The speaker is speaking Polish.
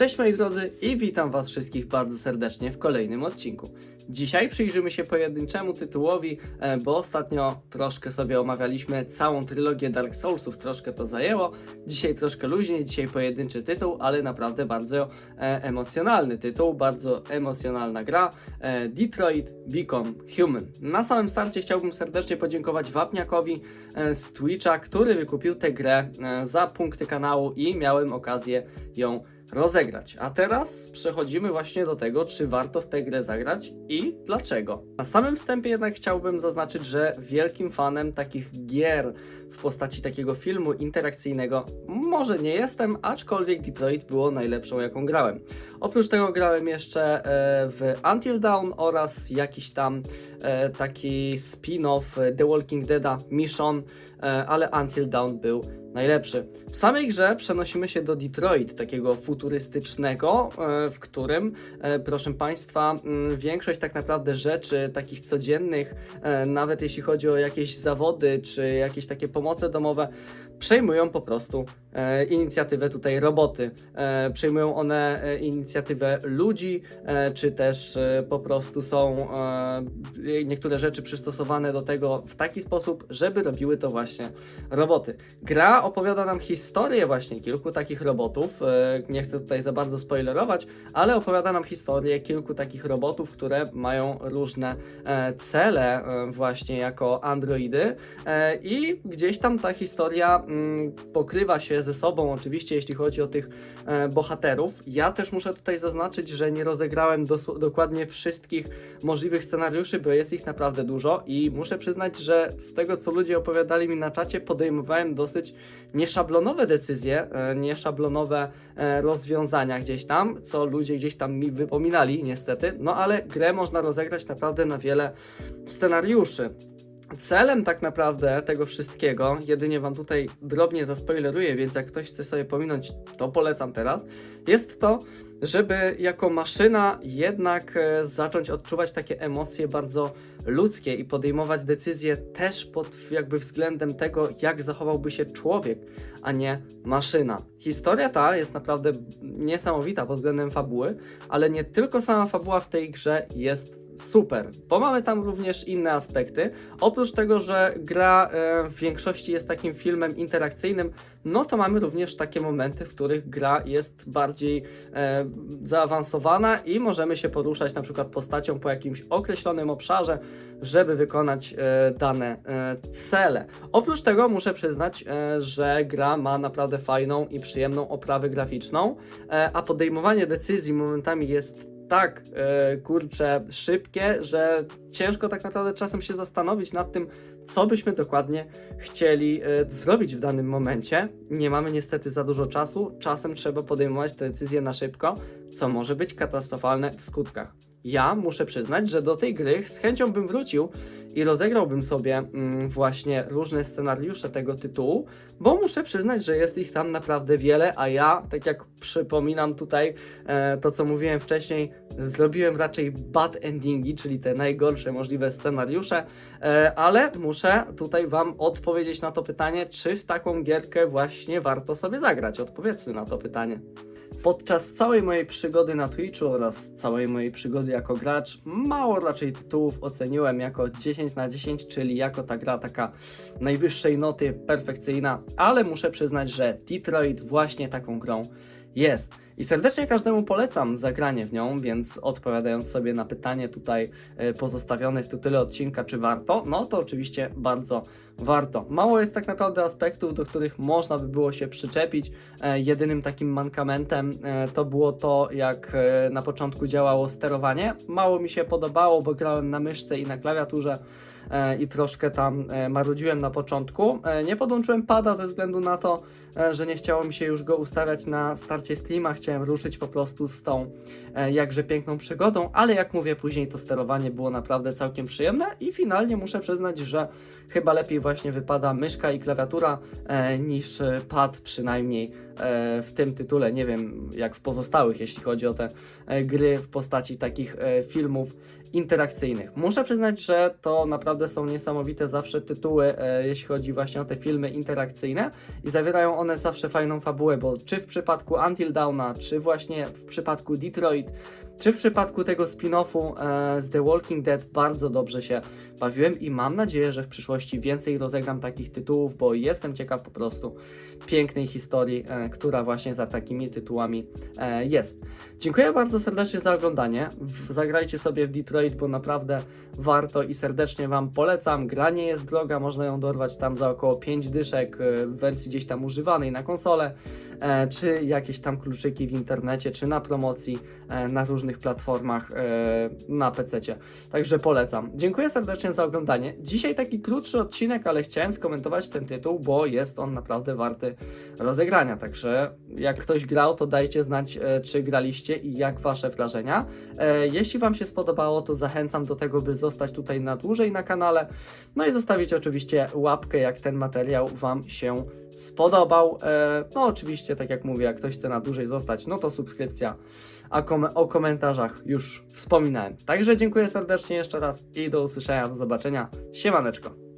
Cześć moi drodzy i witam was wszystkich bardzo serdecznie w kolejnym odcinku. Dzisiaj przyjrzymy się pojedynczemu tytułowi, e, bo ostatnio troszkę sobie omawialiśmy całą trylogię Dark Soulsów, troszkę to zajęło. Dzisiaj troszkę luźniej, dzisiaj pojedynczy tytuł, ale naprawdę bardzo e, emocjonalny tytuł, bardzo emocjonalna gra. E, Detroit Become Human. Na samym starcie chciałbym serdecznie podziękować Wapniakowi z Twitcha, który wykupił tę grę za punkty kanału i miałem okazję ją rozegrać. A teraz przechodzimy właśnie do tego, czy warto w tę grę zagrać i dlaczego. Na samym wstępie jednak chciałbym zaznaczyć, że wielkim fanem takich gier w postaci takiego filmu interakcyjnego może nie jestem, aczkolwiek Detroit było najlepszą jaką grałem. Oprócz tego grałem jeszcze e, w Until Dawn oraz jakiś tam e, taki spin-off e, The Walking Deada Mission, ale Until Dawn był najlepszy. W samej grze przenosimy się do Detroit, takiego futurystycznego, w którym, proszę Państwa, mm, większość tak naprawdę rzeczy takich codziennych, nawet jeśli chodzi o jakieś zawody czy jakieś takie pomoce domowe, przejmują po prostu inicjatywę tutaj roboty. E, przejmują one e, inicjatywę ludzi, e, czy też e, po prostu są e, niektóre rzeczy przystosowane do tego w taki sposób, żeby robiły to właśnie roboty. Gra opowiada nam historię właśnie kilku takich robotów. e, Nie chcę tutaj za bardzo spoilerować, ale opowiada nam historię kilku takich robotów, które mają różne e, cele e, właśnie jako androidy e, i gdzieś tam ta historia mm, pokrywa się ze sobą, oczywiście jeśli chodzi o tych e, bohaterów. Ja też muszę tutaj zaznaczyć, że nie rozegrałem dokładnie wszystkich możliwych scenariuszy, bo jest ich naprawdę dużo i muszę przyznać, że z tego co ludzie opowiadali mi na czacie, podejmowałem dosyć nieszablonowe decyzje, e, nieszablonowe e, rozwiązania gdzieś tam, co ludzie gdzieś tam mi wypominali niestety, no ale grę można rozegrać naprawdę na wiele scenariuszy. Celem tak naprawdę tego wszystkiego, jedynie wam tutaj drobnie zaspoileruję, więc jak ktoś chce sobie pominąć, to polecam teraz, jest to, żeby jako maszyna jednak e, zacząć odczuwać takie emocje bardzo ludzkie i podejmować decyzje też pod jakby względem tego, jak zachowałby się człowiek, a nie maszyna. Historia ta jest naprawdę niesamowita pod względem fabuły, ale nie tylko sama fabuła w tej grze jest super, bo mamy tam również inne aspekty. Oprócz tego, że gra e, w większości jest takim filmem interakcyjnym, no to mamy również takie momenty, w których gra jest bardziej e, zaawansowana i możemy się poruszać na przykład postacią po jakimś określonym obszarze, żeby wykonać e, dane cele. Oprócz tego muszę przyznać, że gra ma naprawdę fajną i przyjemną oprawę graficzną, a podejmowanie decyzji momentami jest tak, e, kurczę, szybkie, że ciężko tak naprawdę czasem się zastanowić nad tym, co byśmy dokładnie chcieli e, zrobić w danym momencie. Nie mamy niestety za dużo czasu, czasem trzeba podejmować te decyzje na szybko, co może być katastrofalne w skutkach. Ja muszę przyznać, że do tej gry z chęcią bym wrócił i rozegrałbym sobie mm, właśnie różne scenariusze tego tytułu, bo muszę przyznać, że jest ich tam naprawdę wiele, a ja, tak jak przypominam tutaj e, to, co mówiłem wcześniej, zrobiłem raczej bad endingi, czyli te najgorsze możliwe scenariusze, e, ale muszę tutaj Wam odpowiedzieć na to pytanie, czy w taką gierkę właśnie warto sobie zagrać. Odpowiedzmy na to pytanie. Podczas całej mojej przygody na Twitchu oraz całej mojej przygody jako gracz, mało raczej tytułów oceniłem jako 10 na 10, czyli jako ta gra taka najwyższej noty, perfekcyjna, ale muszę przyznać, że Detroit właśnie taką grą jest. I serdecznie każdemu polecam zagranie w nią, więc odpowiadając sobie na pytanie tutaj e, pozostawione w tytule odcinka, czy warto, no to oczywiście bardzo warto. Mało jest tak naprawdę aspektów, do których można by było się przyczepić. E, jedynym takim mankamentem e, to było to, jak na początku działało sterowanie. Mało mi się podobało, bo grałem na myszce i na klawiaturze i troszkę tam e, marudziłem na początku. E, Nie podłączyłem pada ze względu na to, e, że nie chciało mi się już go ustawiać na starcie streama. Chciałem ruszyć po prostu z tą jakże piękną przygodą, ale jak mówię, później to sterowanie było naprawdę całkiem przyjemne i finalnie muszę przyznać, że chyba lepiej właśnie wypada myszka i klawiatura niż pad przynajmniej w tym tytule. Nie wiem jak w pozostałych, jeśli chodzi o te gry w postaci takich filmów interakcyjnych. Muszę przyznać, że to naprawdę są niesamowite zawsze tytuły, e, jeśli chodzi właśnie o te filmy interakcyjne i zawierają one zawsze fajną fabułę, bo czy w przypadku Until Dawna, czy właśnie w przypadku Detroit, czy w przypadku tego spin-offu e, z The Walking Dead bardzo dobrze się bawiłem i mam nadzieję, że w przyszłości więcej rozegram takich tytułów, bo jestem ciekaw po prostu pięknej historii, e, która właśnie za takimi tytułami e, jest. Dziękuję bardzo serdecznie za oglądanie. W- Zagrajcie sobie w Detroit, bo naprawdę warto i serdecznie Wam polecam. Gra nie jest droga, można ją dorwać tam za około 5 dyszek e, w wersji gdzieś tam używanej na konsolę, czy jakieś tam kluczyki w internecie, czy na promocji e, na różnych platformach e, na PC. Także polecam. Dziękuję serdecznie za oglądanie. Dzisiaj taki krótszy odcinek, ale chciałem skomentować ten tytuł, bo jest on naprawdę warty rozegrania. Także jak ktoś grał, to dajcie znać, e, czy graliście i jak wasze wrażenia. E, Jeśli Wam się spodobało, to zachęcam do tego, by zostać tutaj na dłużej na kanale. No i zostawić oczywiście łapkę, jak ten materiał Wam się spodobał. E, No oczywiście, tak jak mówię, jak ktoś chce na dłużej zostać, no to subskrypcja. A kom- o komentarzach już wspominałem. Także dziękuję serdecznie jeszcze raz i do usłyszenia, do zobaczenia. Siemaneczko.